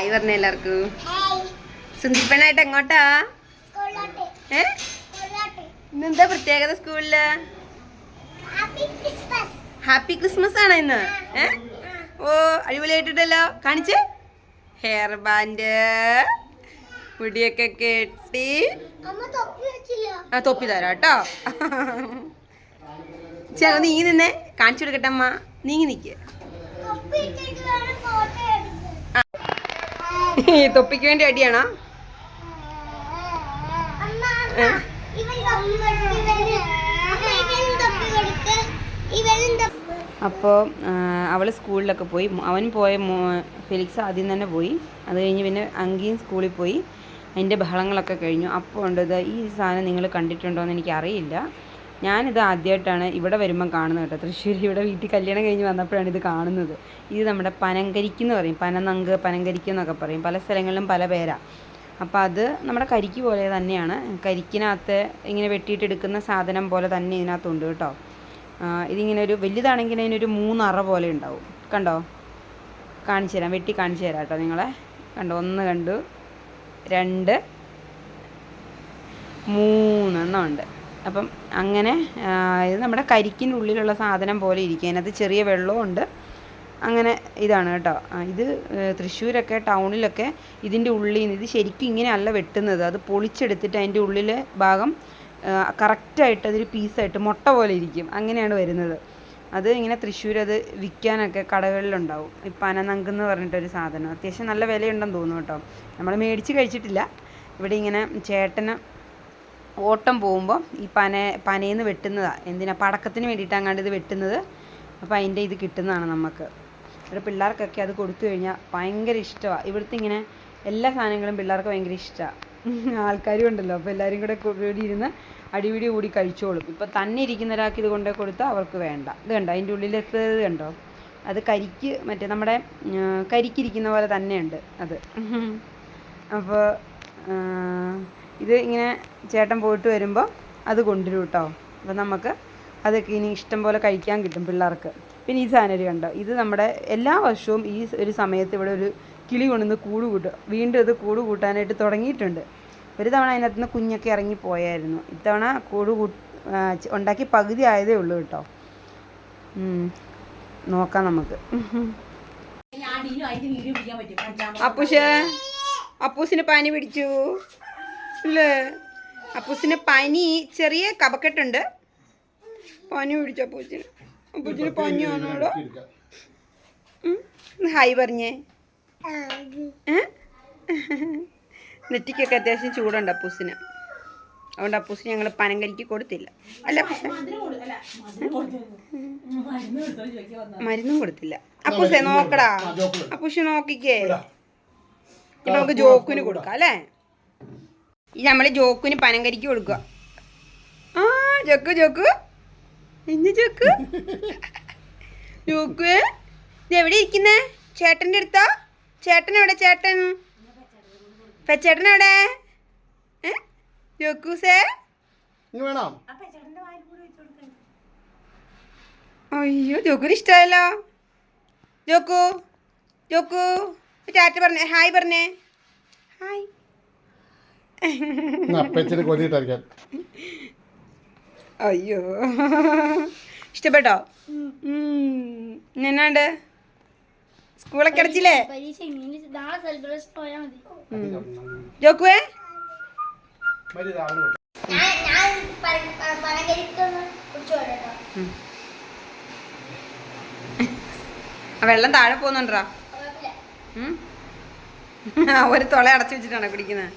ആയി പറഞ്ഞ എല്ലാവർക്കും. സുന്ദിപ്പനായിട്ട് എങ്ങോട്ടാ? ഏ? ഇന്നെന്താ പ്രത്യേകത സ്കൂളിൽ? ഹാപ്പി ക്രിസ്മസ് ആണ് ഇന്ന്. ഏ? ഓ അടിപൊളിയായിട്ടുണ്ടല്ലോ കാണിച്ച്. ഹെയർ ബാൻഡ് മുടിയൊക്കെ കെട്ടി. ആ തൊപ്പി തരാം കേട്ടോ. ചേട്ടാ നീങ്ങി നിന്നെ കാണിച്ചു കൊടുക്കട്ടെ അമ്മ. നീങ്ങി നിക്ക് ഈ തൊപ്പിക്ക് വേണ്ടി അടിയാണോ? അപ്പോൾ അവൾ സ്കൂളിലൊക്കെ പോയി. അവൻ പോയ മോ- ഫെലിക്സ് ആദ്യം തന്നെ പോയി. അത് കഴിഞ്ഞ് പിന്നെ അങ്കിയും സ്കൂളിൽ പോയി. അതിന്റെ ബഹളങ്ങളൊക്കെ കഴിഞ്ഞു. അപ്പോൾ ഉണ്ട് ഈ സാധനം നിങ്ങൾ കണ്ടിട്ടുണ്ടോ എന്ന് എനിക്ക് അറിയില്ല ഞാനിത് ആദ്യമായിട്ടാണ് ഇവിടെ വരുമ്പം കാണുന്നത് കേട്ടോ. തൃശ്ശൂർ ഇവിടെ വീട്ടിൽ കല്യാണം കഴിഞ്ഞ് വന്നപ്പോഴാണ് ഇത് കാണുന്നത്. ഇത് നമ്മുടെ പനങ്കരിക്ക് എന്ന് പറയും. പനനങ്ക് പനങ്കരിക്ക് എന്നൊക്കെ പറയും. പല സ്ഥലങ്ങളിലും പല പേരാണ് അപ്പോൾ അത് നമ്മുടെ കരിക്ക് പോലെ തന്നെയാണ്. കരിക്കിനകത്ത് ഇങ്ങനെ വെട്ടിയിട്ടെടുക്കുന്ന സാധനം പോലെ തന്നെ ഇതിനകത്തുണ്ട് കേട്ടോ. ഇതിങ്ങനെ ഒരു വലുതാണെങ്കിൽ അതിനൊരു മൂന്നറ പോലെ ഉണ്ടാവും. കണ്ടോ? കാണിച്ചു തരാം. വെട്ടി കാണിച്ചു തരാം കേട്ടോ നിങ്ങളെ. കണ്ടോ? ഒന്ന് കണ്ടു. രണ്ട്. മൂന്നെണ്ണം ഉണ്ട് അപ്പം അങ്ങനെ ഇത് നമ്മുടെ കരിക്കിന്റെ ഉള്ളിലുള്ള സാധനം പോലെ ഇരിക്കും. അതിനകത്ത് ചെറിയ വെള്ളമുണ്ട് അങ്ങനെ ഇതാണ് കേട്ടോ. ഇത് തൃശ്ശൂരൊക്കെ ടൗണിലൊക്കെ ഇതിന്റെ ഉള്ളിൽ നിന്ന് ഇത് ശരിക്കും ഇങ്ങനെയല്ല വെട്ടുന്നത്. അത് പൊളിച്ചെടുത്തിട്ട് അതിന്റെ ഉള്ളിലെ ഭാഗം കറക്റ്റായിട്ട് അതൊരു പീസായിട്ട് മുട്ട പോലെ ഇരിക്കും. അങ്ങനെയാണ് വരുന്നത്. അത് ഇങ്ങനെ തൃശ്ശൂർ അത് വിൽക്കാനൊക്കെ കടകളിലുണ്ടാവും. ഈ പനനങ്കെന്ന് പറഞ്ഞിട്ടൊരു സാധനം. അത്യാവശ്യം നല്ല വിലയുണ്ടെന്ന് തോന്നുന്നു കേട്ടോ. നമ്മൾ മേടിച്ച് കഴിച്ചിട്ടില്ല. ഇവിടെ ഇങ്ങനെ ചേട്ടന് ഓട്ടം പോകുമ്പോൾ ഈ പന പനയിൽ നിന്ന് വെട്ടുന്നതാണ് എന്തിനാ? പടക്കത്തിന് വേണ്ടിയിട്ടാണ് അങ്ങാണ്ട് ഇത് വെട്ടുന്നത്. അപ്പോൾ അതിന്റെ ഇത് കിട്ടുന്നതാണ് നമുക്ക് ഇവിടെ പിള്ളേർക്കൊക്കെ അത് കൊടുത്തു കഴിഞ്ഞാൽ ഭയങ്കര ഇഷ്ടമാണ് ഇവിടുത്തെ ഇങ്ങനെ എല്ലാ സാധനങ്ങളും പിള്ളേർക്ക് ഭയങ്കര ഇഷ്ടമാണ് ആൾക്കാരും ഉണ്ടല്ലോ. അപ്പോൾ എല്ലാവരും കൂടെ കൂടി ഇരുന്ന് അടിപിടി കൂടി കഴിച്ചോളും. ഇപ്പോൾ തന്നെ ഇരിക്കുന്ന ഒരാൾക്ക് ഇത് കൊണ്ടേ കൊടുത്താൽ അവർക്ക് വേണ്ട. ഇത് കണ്ടോ? അതിന്റെ ഉള്ളിലെത്തത് കണ്ടോ? അത് കരിക്ക് മറ്റേ നമ്മുടെ കരിക്കിരിക്കുന്ന പോലെ തന്നെയുണ്ട് അത്. അപ്പോൾ ഇത് ഇങ്ങനെ ചേട്ടൻ പോയിട്ട് വരുമ്പോൾ അത് കൊണ്ടുവരും കേട്ടോ അപ്പോൾ നമുക്ക് അതൊക്കെ ഇനി ഇഷ്ടം പോലെ കഴിക്കാൻ കിട്ടും പിള്ളേർക്ക്. പിന്നെ ഈ സാനരി കണ്ടോ? ഇത് നമ്മുടെ എല്ലാ വർഷവും ഈ ഒരു സമയത്ത് ഇവിടെ ഒരു കിളി കൊണ്ടുവന്ന് കൂട് കൂട്ടും വീണ്ടും ഇത് കൂട് കൂട്ടാനായിട്ട് തുടങ്ങിയിട്ടുണ്ട്. ഒരു തവണ അതിനകത്ത് നിന്ന് കുഞ്ഞൊക്കെ ഇറങ്ങി പോയായിരുന്നു. ഇത്തവണ കൂട് കൂ ഉണ്ടാക്കി പകുതി ആയതേ ഉള്ളൂ കേട്ടോ. നോക്കാം നമുക്ക്. അപ്പൂഷ് അപ്പൂസിന് പനി പിടിച്ചു. ഇല്ലേ? അപ്പൂസിന് പനി ചെറിയ കപക്കെട്ടുണ്ട് പനി പിടിച്ചു അപ്പൂസിന്? അപ്പൂസിന് പനിയാണോടോ ഹായ് പറഞ്ഞേ? നെറ്റിക്കൊക്കെ അത്യാവശ്യം ചൂടുണ്ട് അപ്പൂസിന്. അതുകൊണ്ട് അപ്പൂസിന് ഞങ്ങൾ പനങ്കരിക്ക് കൊടുത്തില്ല. അല്ല മരുന്നും കൊടുത്തില്ല. അപ്പൂസേ നോക്കടാ. അപ്പൂസ് നോക്കിക്കേ. നമുക്ക് ജോക്കിന് കൊടുക്കാം അല്ലേ? ഈ നമ്മൾ ജോക്കിന് പനങ്കരിക്ക് കൊടുക്കുക. ആ ജോക്കു ജോക്കു. എന്ത് ജോക്കു. ജോക്കു ഇത് എവിടെ ഇരിക്കുന്നേ? ചേട്ടന്റെ അടുത്താ? ചേട്ടൻ എവിടെ ചേട്ടൻ? പെച്ചേട്ടൻ എവിടെ? ജോക്കൂസേ അയ്യോ ജോക്കുന് ഇഷ്ടമായല്ലോ ജോക്കു ജോക്കു. ടാറ്റ പറഞ്ഞേ ഹായ് പറഞ്ഞേ. ഹായ്. അപ്പച്ചിന് കൊതിയിട്ടായിരിക്കാൻ അയ്യോ. ഇഷ്ടപ്പെട്ടോ? എന്നാണ്ട്? സ്കൂളൊക്കെ അടച്ചില്ലേ? ജോക്കുവേ? വെള്ളം താഴെ പോകുന്നുണ്ടോ? ഒരു തുള അടച്ചു വെച്ചിട്ടാണോ കുടിക്കുന്നത്.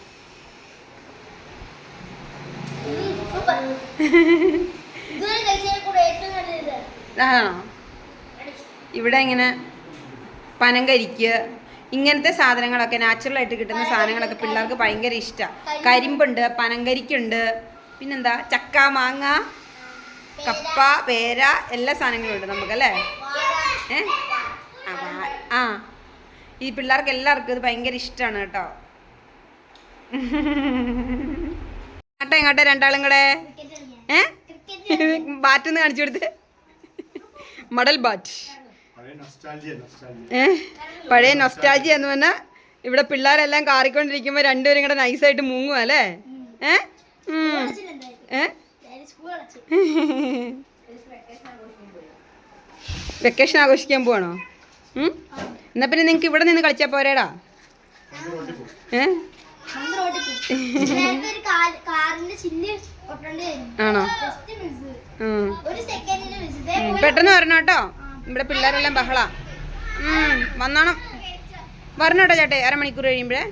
ഇവിടെ ഇങ്ങനെ പനം കരിക്കുക ഇങ്ങനത്തെ സാധനങ്ങളൊക്കെ നാച്ചുറൽ ആയിട്ട് കിട്ടുന്ന സാധനങ്ങളൊക്കെ പിള്ളേർക്ക് ഭയങ്കര ഇഷ്ടമാണ് കരിമ്പുണ്ട് പനങ്കരിക്കുണ്ട് പിന്നെന്താ? ചക്ക മാങ്ങ കപ്പ പേര എല്ലാ സാധനങ്ങളും ഉണ്ട് നമുക്കല്ലേ ഏ? ആ ഈ പിള്ളേർക്ക് എല്ലാവർക്കും ഇത് ഭയങ്കര ഇഷ്ടമാണ് കേട്ടോ. അങ്ങോട്ടെ ഇങ്ങോട്ടെ രണ്ടാളും കൂടെ. ഏ? ബാറ്റ് ഒന്ന് കാണിച്ചു കൊടുത്ത്. മടൽ ബാറ്റ്. ഏ? പഴയ നൊസ്റ്റാൾജി എന്ന് പറഞ്ഞാൽ ഇവിടെ പിള്ളേരെല്ലാം കാറിക്കൊണ്ടിരിക്കുമ്പോൾ രണ്ടുപേരും കൂടെ നൈസായിട്ട് മുങ്ങും അല്ലേ? ഏ? വെക്കേഷൻ ആഘോഷിക്കാൻ പോവാണോ? എന്നാ പിന്നെ നിങ്ങൾക്ക് ഇവിടെ നിന്ന് കളിച്ചാൽ പോരേടാ. ഏ? ആണോ? പെട്ടെന്ന് വരണം കേട്ടോ. ഇവിടെ പിള്ളേരെല്ലാം ബഹളാ. വന്നോണം. വരണം കേട്ടോ ചേട്ടേ അരമണിക്കൂർ കഴിയുമ്പോഴേ.